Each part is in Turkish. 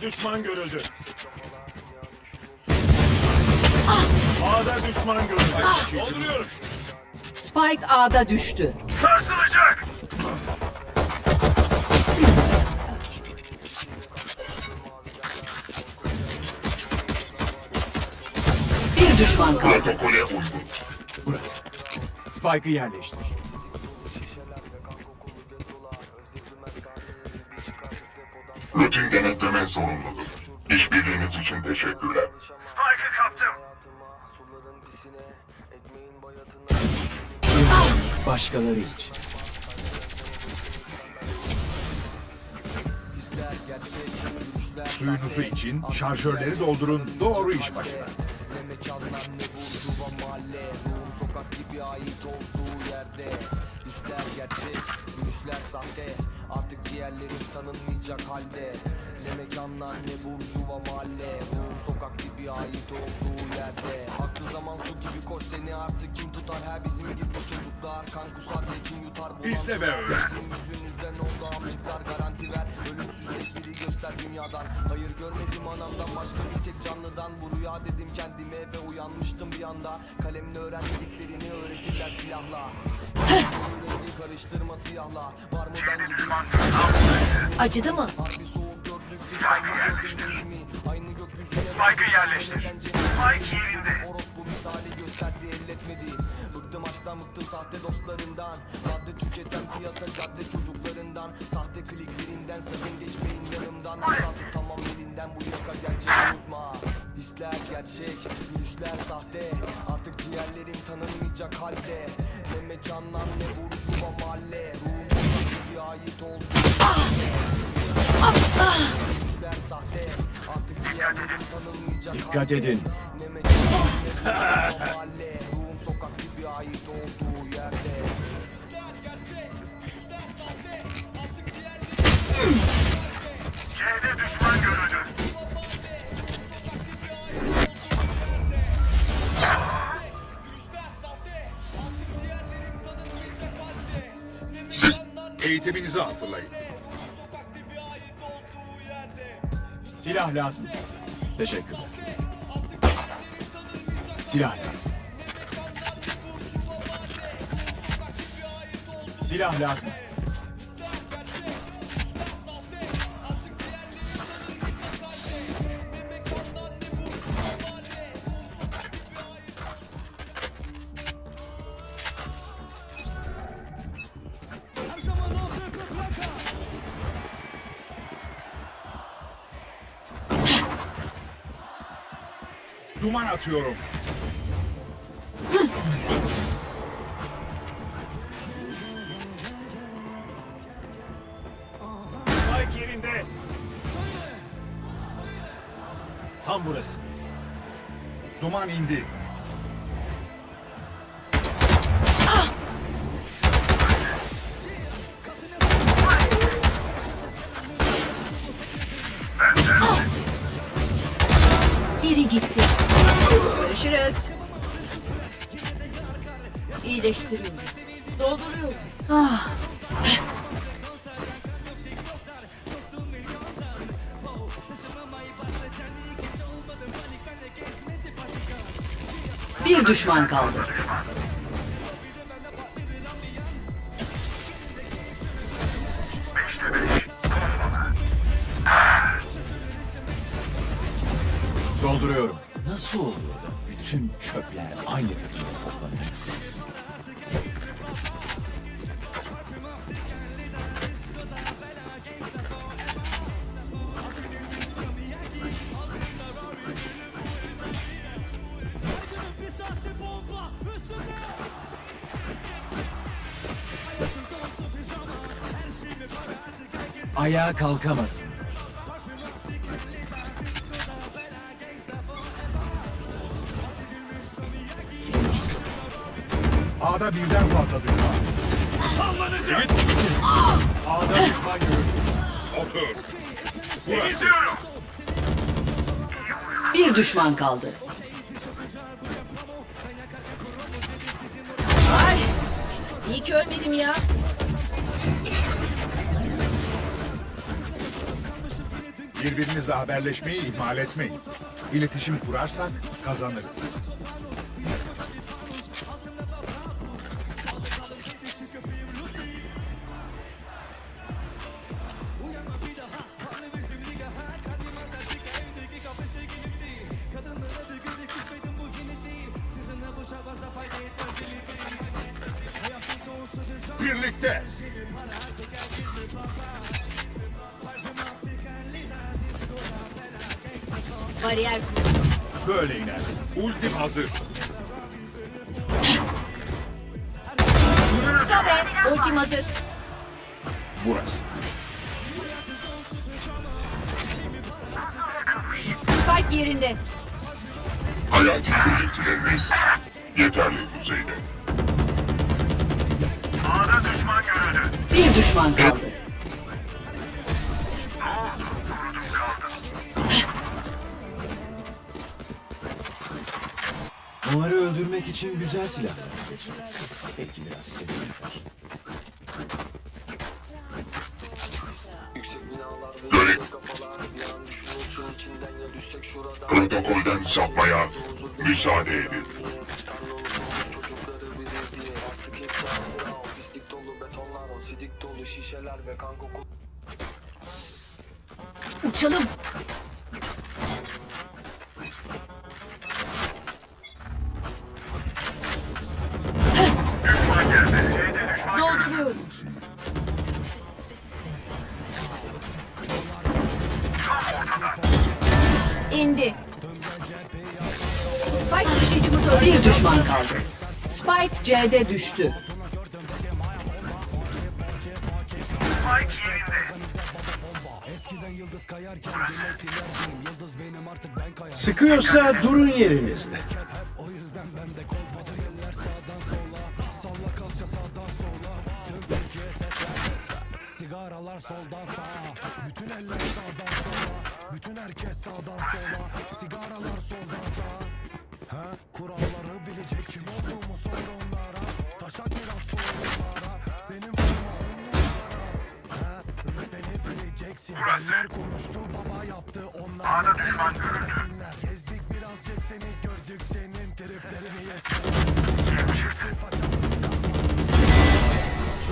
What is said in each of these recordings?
A'da düşman görüldü. A'da düşman görüldü. Dolduruyorum. Spike A'da düştü. Sarsılacak. Bir düşman kaldı. Protokole uygun. Burası. Spike'ı yerleştir. Rutin denetleme zorunludur. İşbirliğiniz için teşekkürler. Spike'ı kaptım. Başkaları için. Suyunuzu için şarjörleri doldurun. Doğru iş başına. Sokak gibi ait olduğu yerde İster gerçek, gülüşler sahte Artık ciğerlerim tanınmayacak halde. Ne mekanlar ne burjuva mahalle. Ruhum sokak gibi ait olduğu yerde. Aklı zaman su gibi koş seni artık kim tutar? Her bizim gibi kan tek biri göster dünyadan Hayır görmedim anamdan başka bir tek canlıdan Bu rüya dedim kendime ve uyanmıştım bir anda Kalemle öğrendiklerini öğretirler silahla Rengi karıştırma siyahla Marmodan gibi Acıdı mı? Harbi soğuk gördük biz aynı gökyüzüne Spike'ı yerleştir. Spike yerinde. Orospu misali gösterdi elletmedi aşktan bıktım sahte dostlarından. Madde tüketen piyasa cadde çocuklarından. Sahte kliklerinden sakın geçmeyin yanımdan. Satı tamam elinden bu yaka gerçek unutma. Hisler gerçek, gülüşler sahte. Artık ciğerlerim tanınmayacak halde. Ne mekanlar ne burjuva mahalle. Ruhum sokak gibi ait oldu. Gülüşler sahte. Artık ciğerlerim tanınmayacak Dikkat edin. ne mekan ne burjuva mahalle. Ruhum sokak gibi ait olduğu Eğitiminizi hatırlayın. Silah lazım. Teşekkürler. Silah lazım. Silah lazım. Duman atıyorum. Spike yerinde. Tam burası. Duman indi. İyileştirin. Dolduruyorum. Ah. Bir düşman kaldı. Dolduruyorum. Nasıl oluyor da bütün çöpler aynı takımda toplanıyor? Ayağa kalkamazsın. A'da birden fazla düşman. Sallanacak. A'da düşman görüldü. Otur. Gidiyorum. Bir düşman kaldı. Ay, iyi ki ölmedim ya. Birbirinizle haberleşmeyi ihmal etmeyin. İletişim kurarsak kazanırız. Birlikte. Bariyer. Böyle inersin. Ultim hazır. Saber. Ultim hazır. Burası. Spike yerinde. Hayati belirtileriniz yeterli düzeyde. A'da düşman görüldü. Bir düşman kaldı. Onları öldürmek için güzel silahlar seçin. Belki biraz. Yüksek binalarda Görev. kafalar bir an düşünürsün İndi. Spike taşıyıcımız öldü. Bir düşman kaldı. Spike C'de düştü. Spike yerinde. Sıkıyorsa durun yerinizde. Sigaralar soldan sağa Bütün eller sağdan sola Bütün herkes sağdan sola Sigaralar soldan sağa Ha? Kuralları bilecek Kim olduğumu sor onlara Taşak biraz onlara Benim firmam onlara Ha? Beni bileceksin Onlar konuştu baba yaptı onlar A'da düşman görüldü. Gezdik birazcık seni gördük senin triplerini yesin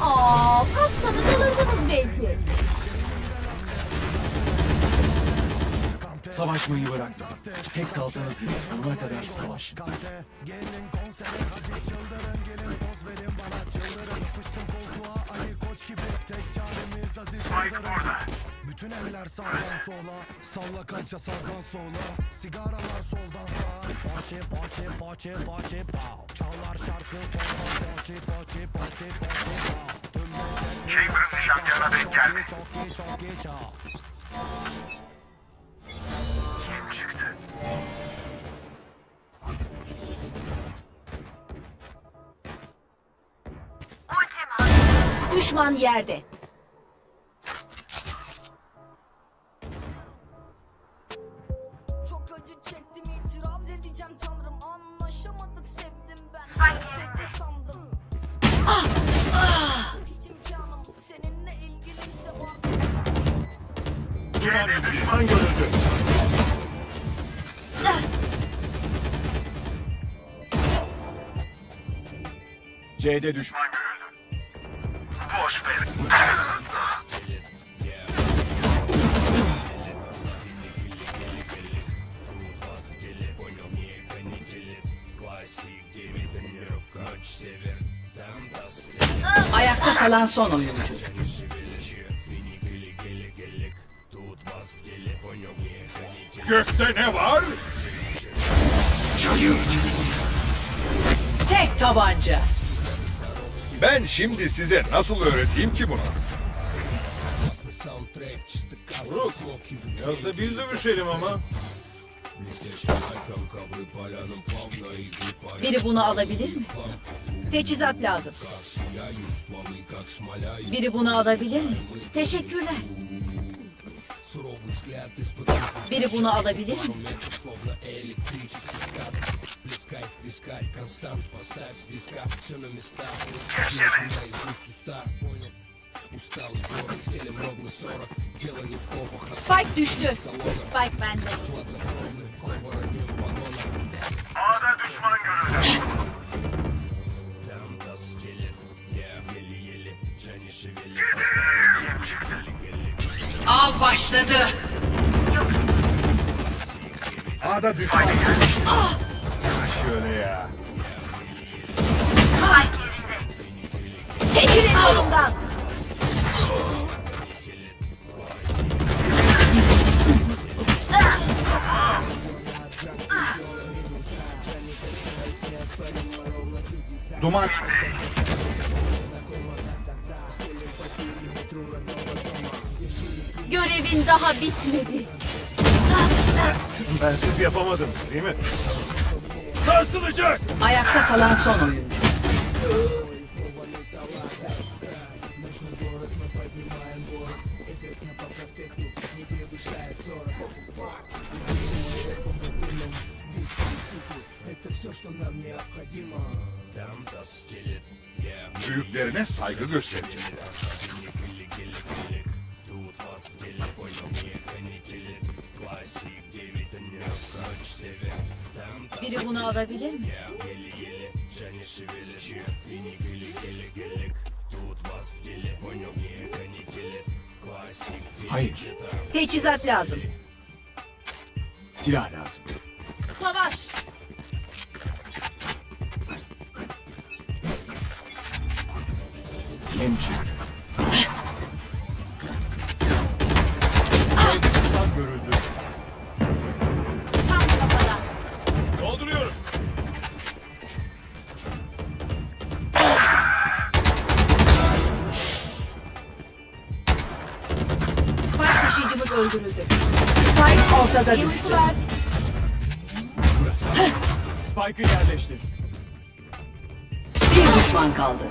Aa, kassanız alırdınız belki. Savaşmayı bırak. Tek kalsanız bile sonuna kadar savaş. Gelin konsere hadi çıldırın Gelin poz verin bana çıldırın Yapıştım koltuğa Ali Koç gibi Tek çaremiz Aziz Spike Yıldırım burada. Bütün eller sağdan sola Salla kalça sağdan sola Sigaralar soldan sağa Paçe paçe paçe paçe pow Çalar şarkı falan Paçe paçe paçe paçe Tüm Chamber'ın nişangahına denk geldi. Çok iyi çok iyi çok Düşman yerde. Çok acı çektim itiraz edeceğim tanrım Anlaşamadık sevdim ben Sevdi sandım Hiç imkanım seninle ilgiliyse var C'de düşman görüldü. C'de düşman. Ayakta kalan son oyuncu. Gökte ne var? Tek tabanca. Ben şimdi size nasıl öğreteyim ki bunu? Biraz da biz dövüşelim ama. Biri bunu alabilir mi? Teçhizat lazım. Biri bunu alabilir mi? Teşekkürler. Biri bunu alabilir mi? Spike düştü. Spike bende. A'da düşman görüldü. Kim çıktı? Av başladı. A'da düşman. Şöyle ya. Çekilin yolumdan. Duman. Görevin daha bitmedi. Ben siz yapamadınız değil mi? Sarsılacak! Ayakta kalan son oyuncu. Büyüklerine saygı gösterecek. Biri bunu alabilir mi? Hayır. Teçhizat lazım. Silah lazım. Savaş. Hem ortada düştü. Spike'ı yerleştir. Bir düşman kaldı.